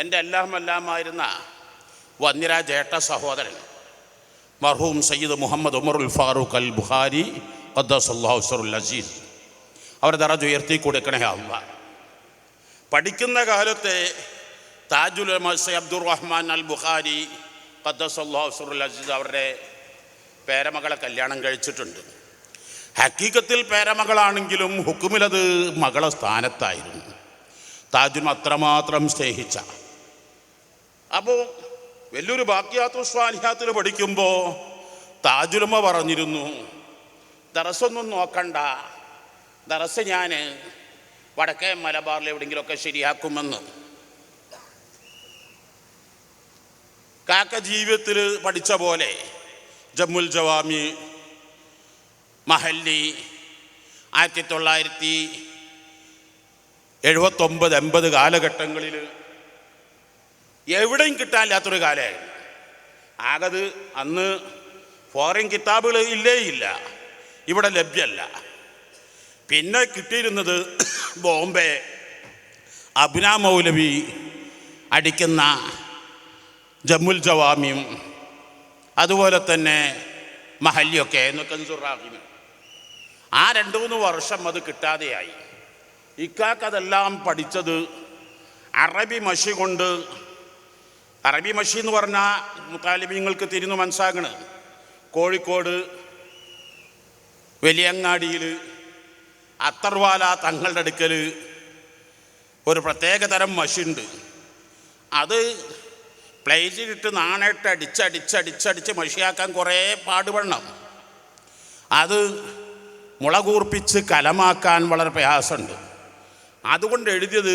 എന്റെ എല്ലാം എല്ലാമായിരുന്ന വന്യരാ ജേട്ട സഹോദരൻ മർഹൂം സയ്യിദ് മുഹമ്മദ് ഉമറുൽ ഫാറൂഖ് അൽ ബുഹാരി ഖദ്ദസുല്ലാഹുസറുൽ അസീസ്. അവർ ദറജ് ഉയർത്തി കൊടുക്കണേ അല്ല പഠിക്കുന്ന കാലത്തെ താജുൽ മസ അബ്ദുർ റഹ്മാൻ അൽ ബുഖാരി ഖദ്ദസുല്ലാഹുസറുൽ അസീസ് അവരുടെ പേരമകളെ കല്യാണം കഴിച്ചിട്ടുണ്ട്. ഹക്കീക്കത്തിൽ പേരമകളാണെങ്കിലും ഹുക്കുമിലത് മകളെ സ്ഥാനത്തായിരുന്നു. താജുൽ അത്രമാത്രം സ്നേഹിച്ച അപ്പോൾ വലിയൊരു ബാക്കിയാത്തു സ്വാലിഹാത്തിൽ പഠിക്കുമ്പോൾ താജുലമ്മ പറഞ്ഞിരുന്നു ദറസൊന്നും നോക്കണ്ട. ദറസ് ഞാൻ വടക്കേ മലബാറിൽ എവിടെയെങ്കിലുമൊക്കെ ശരിയാക്കുമെന്ന്. കാക്ക ജീവിതത്തിൽ പഠിച്ച പോലെ ജമ്മുൽ ജവാമി മഹല്ലി ആയിരത്തി തൊള്ളായിരത്തി എഴുപത്തൊമ്പത് എൺപത് കാലഘട്ടങ്ങളിൽ എവിടെയും കിട്ടാനില്ലാത്തൊരു കാലമായിരുന്നു. ആകത് അന്ന് ഫോറിൻ കിതാബുകൾ ഇല്ലേ ഇല്ല ഇവിടെ ലഭ്യമല്ല. പിന്നെ കിട്ടിയിരുന്നത് ബോംബെ അബ്ന മൗലവി അടിക്കുന്ന ജമ്മുൽ ജവാമിയും അതുപോലെ തന്നെ മഹല്യൊക്കെ കൻസുറാഹിമും ആ രണ്ട് മൂന്ന് വർഷം അത് കിട്ടാതെയായി. ഇക്കാക്കതെല്ലാം പഠിച്ചത് അറബി മഷി കൊണ്ട് അറബി മഷി എന്ന് പറഞ്ഞാൽ മുത്താലിബീങ്ങൾക്ക് തിരിഞ്ഞു മനസ്സാകണ് കോഴിക്കോട് വലിയങ്ങാടിയിൽ അത്തർവാല തങ്ങളുടെ അടുക്കൽ ഒരു പ്രത്യേക തരം മഷിയുണ്ട് അത് പ്ലേറ്റിലിട്ട് നാണയിട്ട് അടിച്ചടിച്ചടിച്ചടിച്ച് മഷിയാക്കാൻ കുറേ പാടുപെടണം. അത് മുളകൂർപ്പിച്ച് കലമാക്കാൻ വളരെ പ്രയാസമുണ്ട്. അതുകൊണ്ട് എഴുതിയത്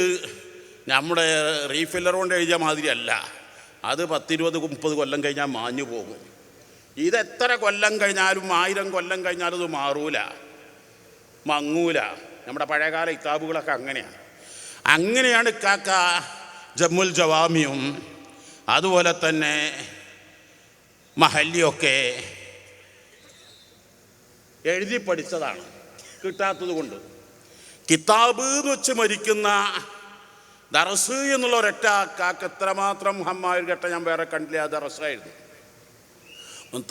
നമ്മുടെ റീഫില്ലർ കൊണ്ട് എഴുതിയ മാതിരിയല്ല. അത് പത്തിരുപത് മുപ്പത് കൊല്ലം കഴിഞ്ഞാൽ മാഞ്ഞു പോകും. ഇത് എത്ര കൊല്ലം കഴിഞ്ഞാലും ആയിരം കൊല്ലം കഴിഞ്ഞാലും അത് മാറൂല. മങ്ങൂല. നമ്മുടെ പഴയകാല ഇക്കാബുകളൊക്കെ അങ്ങനെയാണ്. അങ്ങനെയാണ് കാക്ക ജമ്മുൽ ജവാമിയും അതുപോലെ തന്നെ മഹല്ലിയൊക്കെ എഴുതി പഠിച്ചതാണ്. കിട്ടാത്തത് കൊണ്ട്. കിതാബ് എന്ന് വെച്ച് മരിക്കുന്ന ദറസ് എന്നുള്ള ഒരൊറ്റ കാക്ക് എത്രമാത്രം ഹമ്മായൊരു ഘട്ടം ഞാൻ വേറെ കണ്ടില്ല ആ ദറസായിരുന്നു.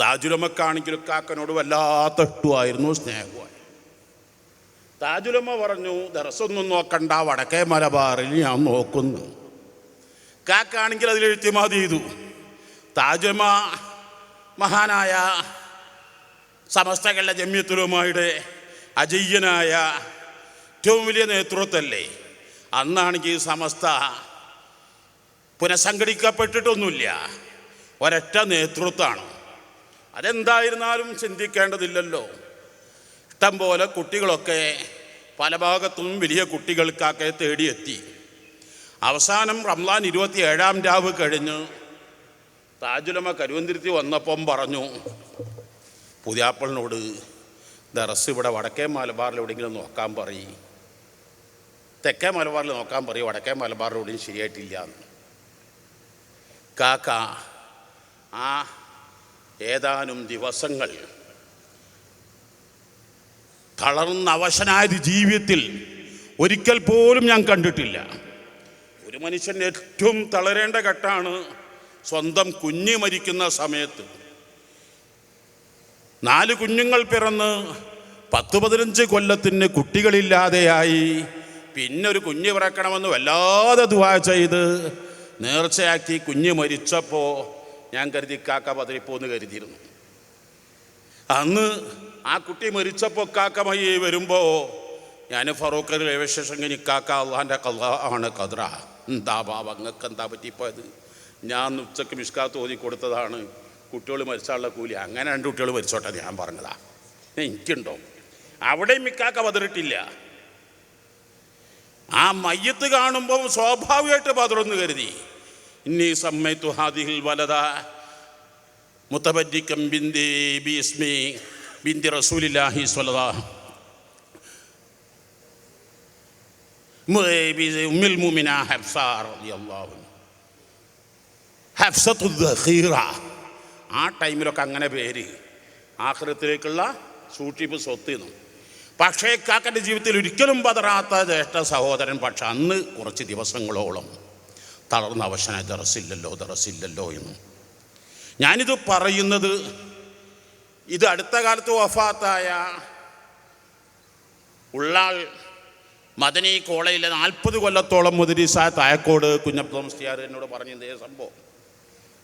താജുലമ്മക്കാണെങ്കിലും കാക്കനോട് വല്ലാത്ത ഇട്ടുമായിരുന്നു സ്നേഹമായി താജുലമ്മ പറഞ്ഞു ദറസൊന്നും നോക്കണ്ട വടക്കേ മലബാറിൽ ഞാൻ നോക്കുന്നു. കാക്കാണെങ്കിൽ അതിൽ എഴുത്തിമാതി ചെയ്തു. താജുലമ്മ മഹാനായ സമസ്തകളുടെ ജമ്യത്തുലുമായുടെ അജയ്യനായ ഏറ്റവും വലിയ നേതൃത്വമല്ലേ അന്നാണെങ്കിൽ സമസ്ത പുനഃസംഘടിക്കപ്പെട്ടിട്ടൊന്നുമില്ല. ഒരൊറ്റ നേതൃത്വമാണ്. അതെന്തായിരുന്നാലും ചിന്തിക്കേണ്ടതില്ലല്ലോ. ഇഷ്ടം പോലെ കുട്ടികളൊക്കെ പല ഭാഗത്തും വലിയ കുട്ടികൾക്കൊക്കെ തേടിയെത്തി. അവസാനം റംലാൻ ഇരുപത്തി ഏഴാം രാവ് കഴിഞ്ഞ് താജുലമ കരുവന്തിരുത്തി വന്നപ്പം പറഞ്ഞു പുതിയാപ്പളിനോട് ദറസ് ഇവിടെ വടക്കേ മലബാറിൽ എവിടെയെങ്കിലും നോക്കാൻ പറയും. തെക്കേ മലബാറിൽ നോക്കാൻ പറയും വടക്കേ മലബാർ റോഡിന് ശരിയായിട്ടില്ല എന്ന്. കാക്ക ആ ഏതാനും ദിവസങ്ങൾ തളർന്ന അവശനായ ജീവിതത്തിൽ ഒരിക്കൽ പോലും ഞാൻ കണ്ടിട്ടില്ല. ഒരു മനുഷ്യൻ ഏറ്റവും തളരേണ്ട ഘട്ടമാണ് സ്വന്തം കുഞ്ഞ് മരിക്കുന്ന സമയത്ത്. നാല് കുഞ്ഞുങ്ങൾ പിറന്ന് പത്ത് പതിനഞ്ച് കൊല്ലത്തിന് കുട്ടികളില്ലാതെയായി പിന്നെ ഒരു കുഞ്ഞ് പിറക്കണമെന്ന് വല്ലാതെ ദുവാ ചെയ്ത് നേർച്ചയാക്കി കുഞ്ഞ് മരിച്ചപ്പോൾ ഞാൻ കരുതി കാക്ക പതിരിപ്പോന്ന് കരുതിയിരുന്നു. അന്ന് ആ കുട്ടി മരിച്ചപ്പോൾ കാക്ക മയ്യ വരുമ്പോൾ ഞാൻ ഫറൂഖ് ഇനി കാക്ക അള്ളാന്റെ കഥ ആണ് കദ്ര എന്താ ബാബ അങ്ങക്ക് എന്താ പറ്റിപ്പോയത്? ഞാൻ ഉച്ചയ്ക്ക് മിഷ്കാത്ത് ഓതി കൊടുത്തതാണ്. കുട്ടികൾ മരിച്ചാലുള്ള കൂലി. അങ്ങനെ രണ്ട് കുട്ടികൾ മരിച്ചോട്ടെ ഞാൻ പറഞ്ഞതാ. എനിക്കുണ്ടോ? അവിടെയും മിക്കാക്ക പതിരിട്ടില്ല ആ മയ്യത്ത് കാണുമ്പോൾ സ്വാഭാവികമായിട്ട് പതിറൊന്ന് കരുതി. ഇന്നീ സമ്മയത്തു ഹാദിഹിൽ വലത മുത്തബജിക്കം ബിന്ദി ബിസ്മി ബിന്ദി റസൂലില്ലാഹി സ്വലത ആ ടൈമിലൊക്കെ അങ്ങനെ പേര്. ആഹ്റത്തിലേക്കുള്ള സൂക്ഷിപ്പ് സ്വത്ത് എന്നും. പക്ഷേ കാക്കന്റെ ജീവിതത്തിൽ ഒരിക്കലും പതറാത്ത ജ്യേഷ്ഠ സഹോദരൻ പക്ഷെ അന്ന് കുറച്ച് ദിവസങ്ങളോളം തളർന്ന അവശനായി ദറസില്ലല്ലോ ദറസില്ലല്ലോ എന്ന്. ഞാനിത് പറയുന്നത് ഇത് അടുത്ത കാലത്ത് വഫാത്തായ ഉള്ളാൾ മദനി കോളേജിലെ നാൽപ്പത് കൊല്ലത്തോളം മുതിരിസ തായക്കോട് കുഞ്ഞപ്പ മുസ്തിയാർ എന്നോട് പറഞ്ഞു ഇതേ സംഭവം.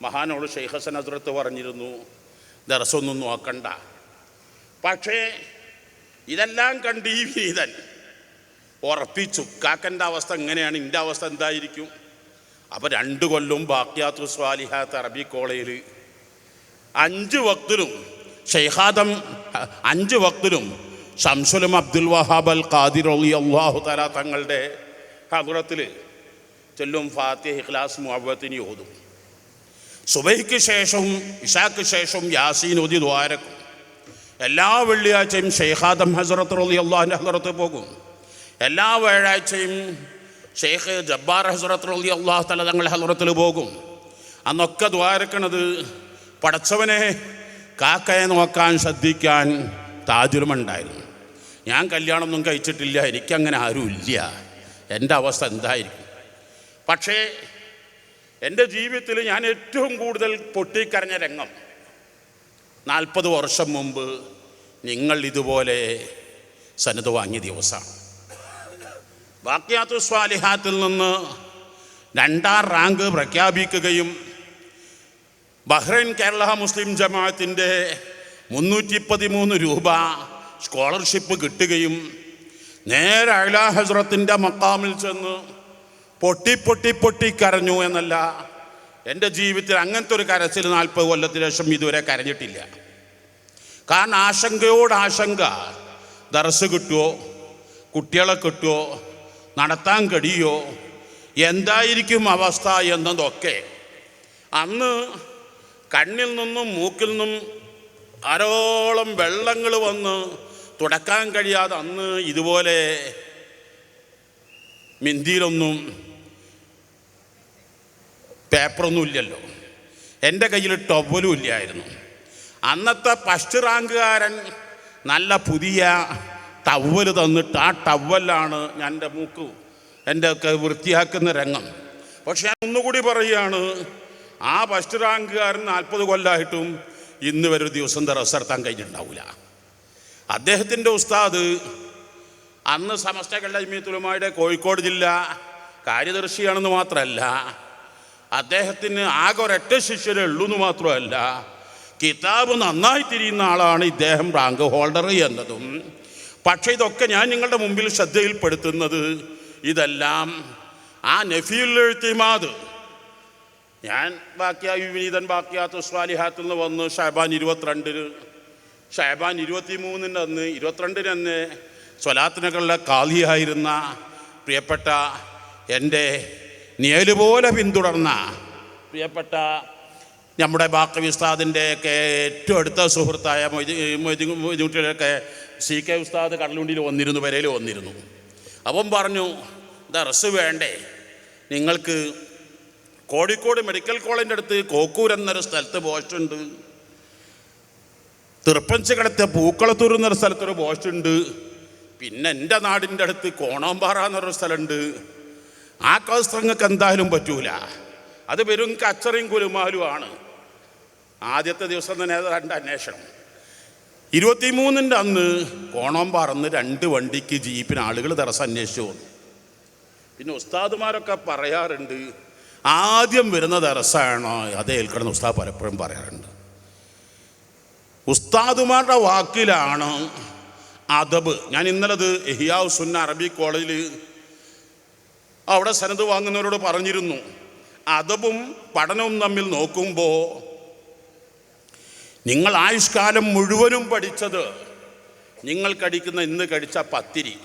മഹാനോട് ഷെയ്ഖ് ഹസൻ ഹസ്രത്ത് പറഞ്ഞിരുന്നു ദറസൊന്നും നോക്കണ്ട. പക്ഷേ ഇതെല്ലാം കണ്ട് ഈ വീതൻ ഉറപ്പിച്ചു കാക്കന്റെ അവസ്ഥ എങ്ങനെയാണ്? എന്റെ അവസ്ഥ എന്തായിരിക്കും? അപ്പോൾ രണ്ട് കൊല്ലും ബാക്കിയാത്തു സ്വാലിഹാത്ത് അറബി കോളേജിൽ അഞ്ച് വക്തിലും ഷെയ്ഹാദം അഞ്ച് വക്തിലും ഷംസുലും അബ്ദുൽ വഹാബ് അൽ ഖാദിർ അലി അള്ളാഹു തല തങ്ങളുടെ ഹദുറത്തിൽ ചെല്ലും ഫാത്തിഹ് ഇഖ്ലാസ് മുഹബത്തിന് ഓതും. സുബൈക്ക് ശേഷവും ഇഷാക്ക് ശേഷവും യാസീൻ ഓതി ദ്വാരക്കും. എല്ലാ വെള്ളിയാഴ്ചയും ഷെയ്ഖാദം ഹസറത്ത് റലി അള്ളാഹിന്റെ ഹസറത്ത് പോകും. എല്ലാ വ്യാഴാഴ്ചയും ഷെയ്ഖ് ജബ്ബാർ ഹസറത്ത് റലി അള്ളാഹു തല തങ്ങളുടെ ഹസറത്തിൽ പോകും. അന്നൊക്കെ ദ്വാരക്കണത് പടച്ചവനെ കാക്കയെ നോക്കാൻ ശ്രദ്ധിക്കാൻ താജുരമുണ്ടായിരുന്നു ഞാൻ കല്യാണമൊന്നും കഴിച്ചിട്ടില്ല എനിക്കങ്ങനെ ആരുമില്ല. എന്റെ അവസ്ഥ എന്തായിരിക്കും? പക്ഷേ എന്റെ ജീവിതത്തിൽ ഞാൻ ഏറ്റവും കൂടുതൽ പൊട്ടിക്കരഞ്ഞ രംഗം നാൽപ്പത് വർഷം മുമ്പ് നിങ്ങൾ ഇതുപോലെ സന്നദ്ധ വാങ്ങിയ ദിവസമാണ് ബാക്കിയാത്തു സ്വാലിഹാത്തിൽ നിന്ന് രണ്ടാം റാങ്ക് പ്രഖ്യാപിക്കുകയും ബഹ്റൈൻ കേരള മുസ്ലിം ജമാഅത്തിന്റെ മുന്നൂറ്റി പതിമൂന്ന് രൂപ സ്കോളർഷിപ്പ് കിട്ടുകയും നേരെ അഴല ഹസ്രത്തിന്റെ മക്കാമിൽ ചെന്ന് പൊട്ടി പൊട്ടി പൊട്ടി കരഞ്ഞു എന്നല്ല എന്റെ ജീവിതത്തിൽ അങ്ങനത്തെ ഒരു കരച്ചിൽ നാൽപ്പത് കൊല്ലത്തിന് ശേഷം ഇതുവരെ കരഞ്ഞിട്ടില്ല. കാരണം ആശങ്കയോട് ആശങ്ക. ദർസ് കിട്ടുമോ കുട്ടികളെ കിട്ടുമോ നടത്താൻ കഴിയുമോ എന്തായിരിക്കും അവസ്ഥ എന്നതൊക്കെ. അന്ന് കണ്ണിൽ നിന്നും മൂക്കിൽ നിന്നും ധാരോളം വെള്ളങ്ങൾ വന്ന് തുടക്കാൻ കഴിയാതെ അന്ന് ഇതുപോലെ മിന്തിയിലൊന്നും പേപ്പറൊന്നും ഇല്ലല്ലോ. എന്റെ കയ്യിൽ ടവലും ഇല്ലായിരുന്നു. അന്നത്തെ ഫസ്റ്റ് റാങ്കുകാരൻ നല്ല പുതിയ ടവൽ തന്നിട്ട് ആ ടവലാണ് ഞാൻ എന്റെ മൂക്ക് എന്റെ ഒക്കെ വൃത്തിയാക്കുന്ന രംഗം. പക്ഷെ ഞാൻ ഒന്നുകൂടി പറയുകയാണ് ആ ഫസ്റ്റ് റാങ്കുകാരൻ നാൽപ്പത് കൊല്ലമായിട്ടും ഇന്ന് വരെ ഒരു ദിവസം ദറസ് നടത്താൻ കഴിഞ്ഞിട്ടുണ്ടാവില്ല അദ്ദേഹത്തിന്റെ ഉസ്താദ് അന്ന് സമസ്ത കള്ളമീത്തുലമായുടെ കോഴിക്കോട് ജില്ല കാര്യദർശിയാണെന്ന് മാത്രമല്ല അദ്ദേഹത്തിന് ആകെ ഒരൊറ്റ ശിഷ്യരേ ഉള്ളൂ എന്ന് മാത്രമല്ല കിതാബ് നന്നായി തിരിയുന്ന ആളാണ് ഇദ്ദേഹം റാങ്ക് ഹോൾഡർ എന്നതും. പക്ഷേ ഇതൊക്കെ ഞാൻ നിങ്ങളുടെ മുമ്പിൽ ശ്രദ്ധയിൽപ്പെടുത്തുന്നത് ഇതെല്ലാം ആ നഫീൽ എഴുത്തിമാത് ഞാൻ ബാക്കിയാ വിനീതൻ ബാക്കിയാത്ത സ്വാലിഹാത്തിൽ നിന്ന് വന്ന് ഷാബാൻ ഇരുപത്തിരണ്ടിന് ഷാബാൻ ഇരുപത്തി മൂന്നിന് അന്ന് ഇരുപത്തിരണ്ടിന് അന്ന് സ്വലാത്തിനകളിലെ കാലിയായിരുന്ന പ്രിയപ്പെട്ട എന്റെ നിയലുപോലെ പിന്തുടർന്ന പ്രിയപ്പെട്ട നമ്മുടെ ബാക്കി ഉസ്താദിന്റെ ഒക്കെ ഏറ്റവും അടുത്ത സുഹൃത്തായ മൊയ്തുകുട്ടിയുടെയൊക്കെ സി കെ ഉസ്താദ് കടലുണ്ടിയിൽ വന്നിരുന്നു വരയിൽ വന്നിരുന്നു. അപ്പം പറഞ്ഞു ദർസ് വേണ്ടേ? നിങ്ങൾക്ക് കോഴിക്കോട് മെഡിക്കൽ കോളേജിന്റെ അടുത്ത് കോക്കൂർ എന്നൊരു സ്ഥലത്ത് പോസ്റ്റുണ്ട്. തിരുപ്പഞ്ചകടത്തെ പൂക്കളത്തൂർ എന്നൊരു സ്ഥലത്തൊരു പോസ്റ്റുണ്ട്. പിന്നെ എന്റെ നാടിന്റെ അടുത്ത് കോണാമ്പാറ എന്നൊരു സ്ഥലമുണ്ട്. ആ കസ്ത്രങ്ങൾക്ക് എന്തായാലും പറ്റൂല. അത് വെറും കച്ചറയും കുലുമാലുമാണ് ആദ്യത്തെ ദിവസം തന്നെ അത് രണ്ട് അന്വേഷണം. ഇരുപത്തിമൂന്നിന്റെ അന്ന് കോണം പറന്ന് രണ്ട് വണ്ടിക്ക് ജീപ്പിന് ആളുകൾ തടസ്സം അന്വേഷിച്ചു വന്നു. പിന്നെ ഉസ്താദുമാരൊക്കെ പറയാറുണ്ട് ആദ്യം വരുന്ന തടസ്സമാണോ അതേ ഏൽക്കണം ഉസ്താദ് പലപ്പോഴും പറയാറുണ്ട്. ഉസ്താദുമാരുടെ വാക്കിലാണ് അദബ്. ഞാൻ ഇന്നലെ ഇന്നലത് എഹിയാ സുന്ന അറബി കോളേജിൽ അവിടെ സനത് വാങ്ങുന്നവരോട് പറഞ്ഞിരുന്നു അതവും പഠനവും തമ്മിൽ നോക്കുമ്പോൾ നിങ്ങൾ ആയുഷ്കാലം മുഴുവനും പഠിച്ചത് നിങ്ങൾ കടിക്കുന്ന ഇന്ന് കടിച്ച പത്തിരി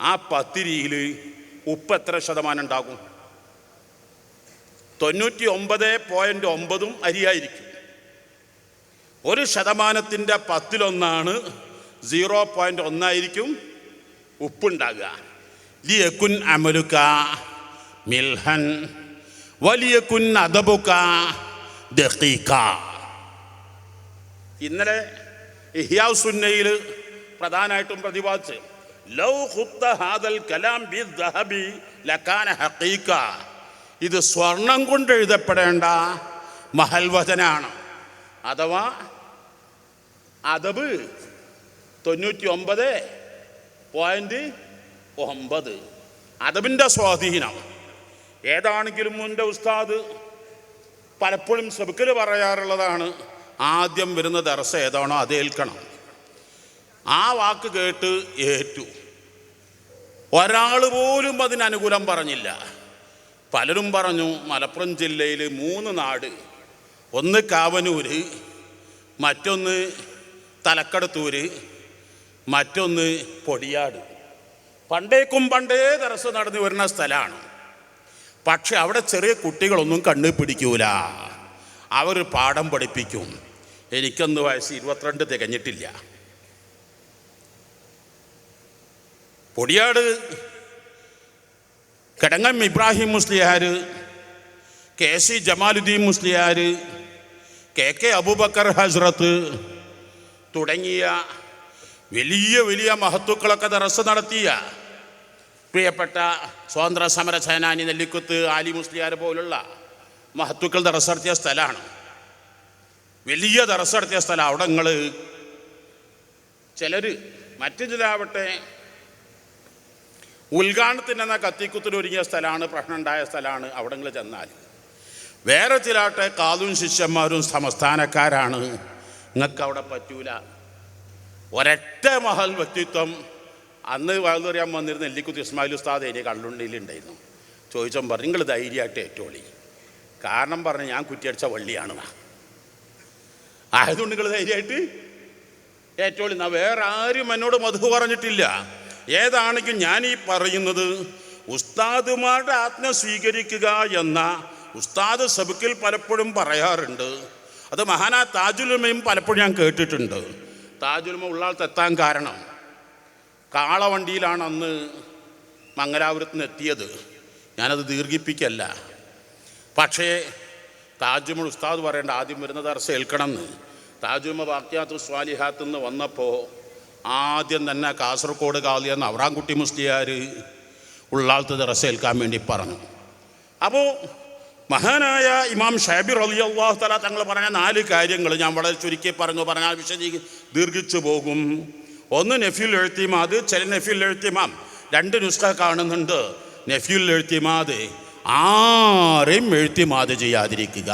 ആ പത്തിരിയിൽ ഉപ്പ് എത്ര ശതമാനം ഉണ്ടാകും? തൊണ്ണൂറ്റി ഒമ്പത് പോയിന്റ് ഒമ്പതും അരിയായിരിക്കും. ഒരു ശതമാനത്തിന്റെ പത്തിലൊന്നാണ് സീറോ പോയിന്റ് ഒന്നായിരിക്കും ഉപ്പുണ്ടാകുക. ലിയക്കുൻ അമലുക മിൽഹൻ വലിയക്കുൻ അദബുക്ക ദഖീക്ക ഇന്നലെ ഇഹ്യാവ് സുന്നയിൽ പ്രധാനമായിട്ടും പ്രതിപാദിച്ച് ലൗ ഖുത്ത ഹാദൽ കലാം ബി ദഹബി ലക്കാന ഹക്കീക്ക ഇത് സ്വർണം കൊണ്ട് എഴുതപ്പെടേണ്ട മഹൽവചനാണ്. അഥവാ അതബ് തൊണ്ണൂറ്റി ഒമ്പത് പോയിന്റ് ഒമ്പത്. അതബിന്റെ സ്വാധീനം. ഏതാണെങ്കിലും മുന്റെ ഉസ്താദ് പലപ്പോഴും സെബുക്കൽ പറയാറുള്ളതാണ് ആദ്യം വരുന്ന ദർശ ഏതാണോ അതേൽക്കണം ആ വാക്ക് കേട്ട് ഏറ്റു. ഒരാൾ പോലും അതിനനുകൂലം പറഞ്ഞില്ല. പലരും പറഞ്ഞു മലപ്പുറം ജില്ലയിൽ മൂന്ന് നാട്. ഒന്ന് കാവനൂര് മറ്റൊന്ന് തലക്കടത്തൂര് മറ്റൊന്ന് പൊടിയാട്. പണ്ടേക്കും പണ്ടേ ദർസ് നടന്നു വരുന്ന സ്ഥലമാണ് പക്ഷെ അവിടെ ചെറിയ കുട്ടികളൊന്നും കണ്ണു പിടിക്കൂല. അവർ പാഠം പഠിപ്പിക്കും. എനിക്കൊന്ന് വയസ്സ് ഇരുപത്തിരണ്ട് തികഞ്ഞിട്ടില്ല. Podiyad Kidangam Ibrahim Musliyar K C Jamaluddin Musliyar K K Abubakar Hazrat തുടങ്ങിയ വലിയ വലിയ മഹത്തുക്കളൊക്കെ ദറസ് നടത്തിയ പ്രിയപ്പെട്ട സ്വാതന്ത്ര്യ സമര സേനാനി നെല്ലിക്കുത്ത് ആലി മുസ്ലിയാർ പോലുള്ള മഹത്തുക്കൾ നടത്തിയ സ്ഥലമാണ് വലിയ നടത്തിയ സ്ഥലം അവിടെ നിങ്ങൾ ചിലർ മറ്റു ചിലാവട്ടെ ഉദ്ഘാടനത്തിന് എന്ന കത്തിക്കുത്തിന് ഒരുങ്ങിയ സ്ഥലമാണ് പ്രശ്നം ഉണ്ടായ സ്ഥലമാണ് അവിടെ നിങ്ങൾ ചെന്നാൽ. വേറെ ചിലാട്ടെ കാതും ശിഷ്യന്മാരും സമസ്ഥാനക്കാരാണ്. നിങ്ങൾക്ക് അവിടെ പറ്റൂല. ഒരൊറ്റ മഹൽ വ്യക്തിത്വം അന്ന് പറയാൻ വന്നിരുന്ന എല്ലിക്കുത്തി ഇസ്മായിൽ ഉസ്താദ് എനിക്ക് കള്ളുണ്ടിയിലുണ്ടായിരുന്നു. ചോദിച്ചോ പറഞ്ഞു നിങ്ങൾ ധൈര്യമായിട്ട് ഏറ്റോളി. കാരണം പറഞ്ഞു ഞാൻ കുറ്റിയടിച്ച വള്ളിയാണ് ആയതുകൊണ്ട് നിങ്ങൾ ധൈര്യമായിട്ട് ഏറ്റോളി. എന്നാ വേറെ ആരും എന്നോട് മധു പറഞ്ഞിട്ടില്ല. ഏതാണെങ്കിലും ഞാൻ ഈ പറയുന്നത് ഉസ്താദുമാരുടെ ആത്മ സ്വീകരിക്കുക എന്ന ഉസ്താദ് സബുക്കിൽ പലപ്പോഴും പറയാറുണ്ട്. അത് മഹാനാ താജുലുമയും പലപ്പോഴും ഞാൻ കേട്ടിട്ടുണ്ട്. താജുലുമ ഉള്ളാൾ തെത്താൻ കാരണം കാളവണ്ടിയിലാണ് അന്ന് മംഗലാപുരത്തിന് എത്തിയത് ഞാനത് ദീർഘിപ്പിക്കല്ല. പക്ഷേ താജുമ ഉസ്താദ് പറയേണ്ട ആദ്യം വരുന്ന ദർശ ഏൽക്കണമെന്ന്. താജുമ വാക്യാത്തു സ്വാലിഹാത്ത് നിന്ന് വന്നപ്പോൾ ആദ്യം തന്നെ കാസർഗോഡ് കാളിയെന്ന് അവറാൻകുട്ടി മുസ്ലിയാർ ഉള്ളാളത്ത് ദർശ ഏൽക്കാൻ വേണ്ടി പറഞ്ഞു. അപ്പോൾ മഹാനായ ഇമാം ഷാബിർ അലി അള്ളാഹു തല തങ്ങൾ പറഞ്ഞ നാല് കാര്യങ്ങൾ ഞാൻ വളരെ ചുരുക്കി പറഞ്ഞു പറഞ്ഞാൽ വിശദീ ദീർഘിച്ചു പോകും. ഒന്ന് നെഫ്യുൽ എഴുത്തിമാത് ചില നെഫ്യുൽ എഴുത്തിമാം. രണ്ട് നുസ്ഖ കാണുന്നുണ്ട്. നെഫ്യുൽ എഴുത്തിമാത് ആരെയും എഴുത്തിമാത് ചെയ്യാതിരിക്കുക.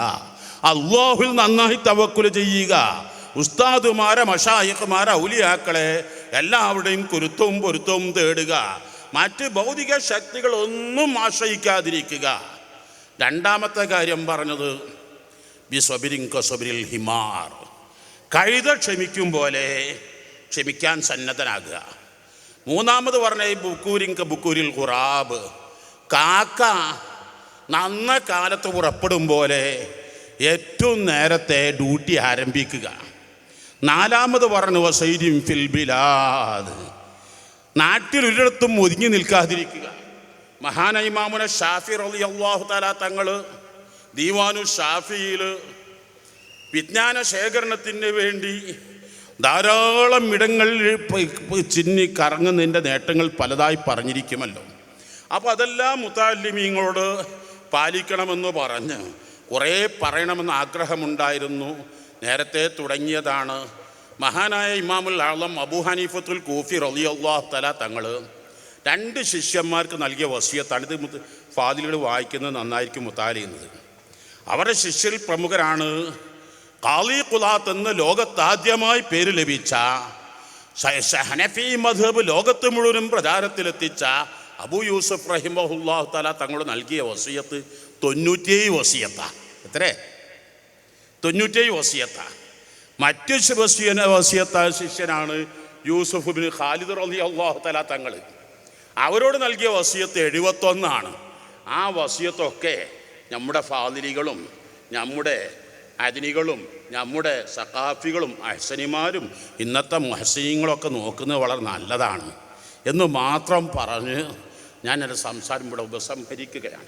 അള്ളാഹുൽ നന്നായി തവക്കുൽ ചെയ്യുക. ഉസ്താദുമാരെ മഷായിഖുമാരെ ഔലിയാക്കളെ എല്ലാവരുടെയും കുരുത്തവും പൊരുത്തവും തേടുക. മറ്റ് ഭൗതിക ശക്തികളൊന്നും ആശ്രയിക്കാതിരിക്കുക. രണ്ടാമത്തെ കാര്യം പറഞ്ഞത് ബിസ്വബിരിൻ കസ്വബിരിൽ ഹിമാർ. കഴുത ക്ഷമിക്കും പോലെ ക്ഷമിക്കാൻ സന്നദ്ധനാകുക. മൂന്നാമത് പറഞ്ഞ ഈ ബുക്കൂരിങ്ക ബുക്കൂരിൽ ഖുറാബ് കാക്ക നന്ന കാലത്ത് പുറപ്പെടും പോലെ ഏറ്റവും നേരത്തെ ഡ്യൂട്ടി ആരംഭിക്കുക. നാലാമത് പറഞ്ഞു വസൈരിം ഫിൽ ബിലാദ് നാട്ടിൽ ഒരിടത്തും ഒതുങ്ങി നിൽക്കാതിരിക്കുക. മഹാനൈമാമുന ഷാഫി റലി അള്ളാഹു താല തങ്ങൾ ദീവാനു ഷാഫിയിൽ വിജ്ഞാന ശേഖരണത്തിന് വേണ്ടി ധാരാളം ഇടങ്ങളിൽ ചിന്നി കറങ്ങുന്നതിന്റെ നേട്ടങ്ങൾ പലതായി പറഞ്ഞിരിക്കുമല്ലോ. അപ്പോൾ അതെല്ലാം മുത്താലിമീങ്ങളോട് പാലിക്കണമെന്ന് പറഞ്ഞ് കുറേ പറയണമെന്ന് ആഗ്രഹമുണ്ടായിരുന്നു. നേരത്തെ തുടങ്ങിയതാണ്. മഹാനായ ഇമാമുൽ ആളം അബു ഹനീഫത്തുൽ കൂഫി റലി തല തങ്ങൾ രണ്ട് ശിഷ്യന്മാർക്ക് നൽകിയ വസിയത്താണ്. ഇത് ഫാദിലുകൾ വായിക്കുന്നത് നന്നായിരിക്കും മുത്താലിയുന്നത് അവരുടെ ശിഷ്യരിൽ പ്രമുഖരാണ് കാളി കുലാത്ത് എന്ന് ലോകത്താദ്യമായി പേര് ലഭിച്ച ഹനഫി മധബ് ലോകത്ത് മുഴുവനും പ്രചാരത്തിലെത്തിച്ച അബു യൂസഫ് റഹിമഹുല്ലാഹു തല തങ്ങൾ നൽകിയ വസിയത്ത് തൊണ്ണൂറ്റിയേഴ് വസിയത്താ. എത്രേ? തൊണ്ണൂറ്റേഴ് വസിയത്ത. മറ്റു വസിയന വസിയത്ത ശിഷ്യനാണ് യൂസഫ് ബിൻ ഖാലിദ് റലി അള്ളാഹു തല തങ്ങൾ അവരോട് നൽകിയ വസിയത്ത് എഴുപത്തൊന്നാണ്. ആ വസിയത്തൊക്കെ നമ്മുടെ ഫാദിലികളും നമ്മുടെ അതിനികളും നമ്മുടെ സഖാഫികളും അഹ്സനിമാരും ഇന്നത്തെ മഹസീങ്ങളൊക്കെ നോക്കുന്നത് വളരെ നല്ലതാണ്. എന്ന് മാത്രം പറഞ്ഞ് ഞാൻ എന്റെ സംസാരം ഇവിടെ ഉപസംഹരിക്കുകയാണ്.